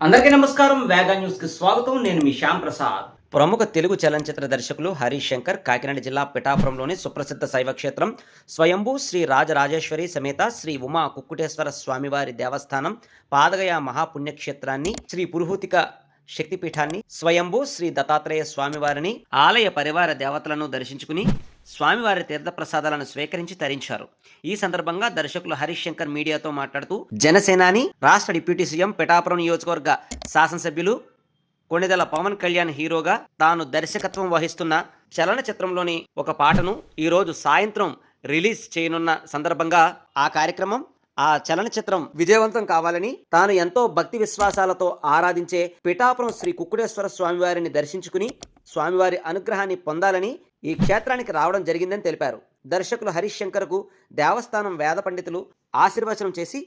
అందరికీ నమస్కారం. వేగా న్యూస్కి స్వాగతం. నేను మీ శ్యామ్ ప్రసాద్. ప్రముఖ తెలుగు చలనచిత్ర దర్శకులు హరీష్ శంకర్ కాకినాడ జిల్లా పిఠాపురంలోని సుప్రసిద్ధ శైవ క్షేత్రం స్వయంభూ శ్రీ రాజరాజేశ్వరి సమేత శ్రీ ఉమా కుక్కుటేశ్వర స్వామివారి దేవస్థానం పాదగయ మహాపుణ్యక్షేత్రాన్ని శ్రీ పురుహూతిక శక్తిపీఠాన్ని స్వయంభూ శ్రీ దత్తాత్రేయ స్వామివారిని ఆలయ పరివార దేవతలను దర్శించుకుని స్వామివారి తీర్థప్రసాదాలను స్వీకరించి తరించారు. ఈ సందర్భంగా దర్శకులు హరీష్ శంకర్ మీడియాతో మాట్లాడుతూ జనసేనాని రాష్ట్ర డిప్యూటీ సీఎం పిఠాపురం నియోజకవర్గ శాసనసభ్యులు కొణిదెల పవన్ కళ్యాణ్ హీరోగా తాను దర్శకత్వం వహిస్తున్న చలనచిత్రంలోని ఒక పాటను ఈరోజు సాయంత్రం రిలీజ్ చేయనున్న సందర్భంగా ఆ కార్యక్రమం ఆ చలనచిత్రం విజయవంతం కావాలని తాను ఎంతో భక్తి విశ్వాసాలతో ఆరాధించే పిఠాపురం శ్రీ కుక్కుడేశ్వర స్వామివారిని దర్శించుకుని స్వామివారి అనుగ్రహాన్ని పొందాలని ఈ క్షేత్రానికి రావడం జరిగిందని తెలిపారు. దర్శకులు హరీష్ శంకర్కు దేవస్థానం వేద పండితులు ఆశీర్వచనం చేసి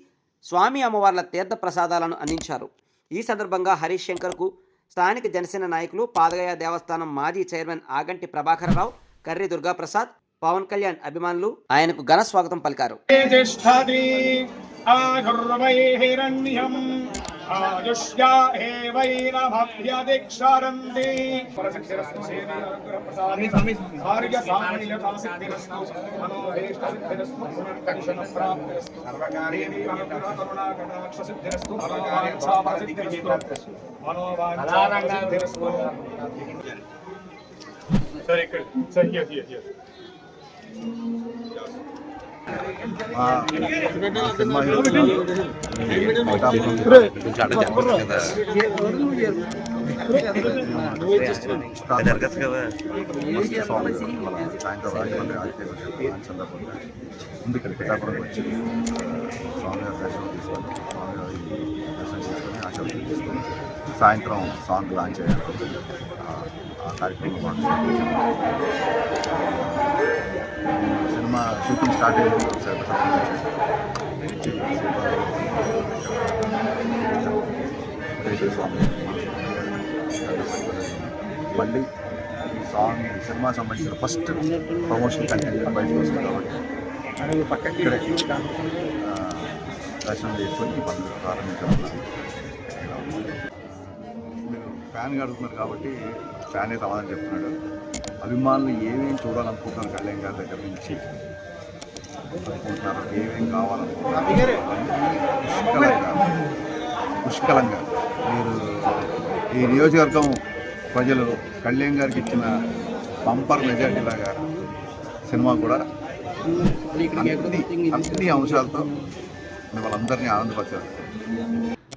స్వామి అమ్మవార్ల తీర్థ ప్రసాదాలను అందించారు. ఈ సందర్భంగా హరీష్ శంకర్కు స్థానిక జనసేన నాయకులు పాదగయ దేవస్థానం మాజీ చైర్మన్ ఆగంటి ప్రభాకరరావు కర్రి దుర్గాప్రసాద్ పవన్ కళ్యాణ్ అభిమానులు ఆయనకు ఘన స్వాగతం పలికారు. आयुष्या हेवैनमभ्यधिक्षरन्ति कार्यसामण्यतासिद्धिरस्तु मनोहेष्टसिद्धिरस्तु पुनर्दक्षणप्राप्तिरस्तु सर्वकार्येभिकरुणाकटाक्षसिद्धिरस्तु सर्वकार्यक्षापसिद्धिरस्तु मनोवाञ्छासिद्धिरस्तु Sorry, sorry, here, here, here. మా సినిమా స్వామి మన సాయంత్రం రాజమండ్రి ఆడితే సందర్భంగా ముందు ఇక్కడ పిఠాపురం వచ్చి స్వామి దర్శనం తీసుకొని స్వామి కొంచెం సాయంత్రం సాంగ్ లాంచ్ అయ్యారు ఆ- ఆ కార్యక్రమంలో సినిమా షూటింగ్ స్టార్ట్ అయ్యింది ఒకసారి మళ్ళీ సాంగ్ సినిమా సంబంధించిన ఫస్ట్ ప్రమోషన్ కంటెంట్ బయటకు వస్తుంది కాబట్టి ఇక్కడే ఆ, దర్శనం చేసుకొని పనులు ప్రారంభించడం మీరు ఫ్యాన్గా అడుగుతున్నారు కాబట్టి ఫ్యానే సమాధానం చెప్తున్నాడు. అభిమానులు ఏమేమి చూడాలనుకుంటున్నారు కళ్యాణ్ గారి దగ్గర నుంచి? అనుకుంటున్నారు? ఏమేం కావాలనుకుంటున్నారు? పుష్కలంగా. పుష్కలంగా మీరు ఈ నియోజకవర్గం ప్రజలు కళ్యాణ్ గారికి ఇచ్చిన బంపర్ మెజార్టీ లాగా సినిమా కూడా అన్ని అన్ని అంశాలతో అందరినీ ఆనందపరిచారు.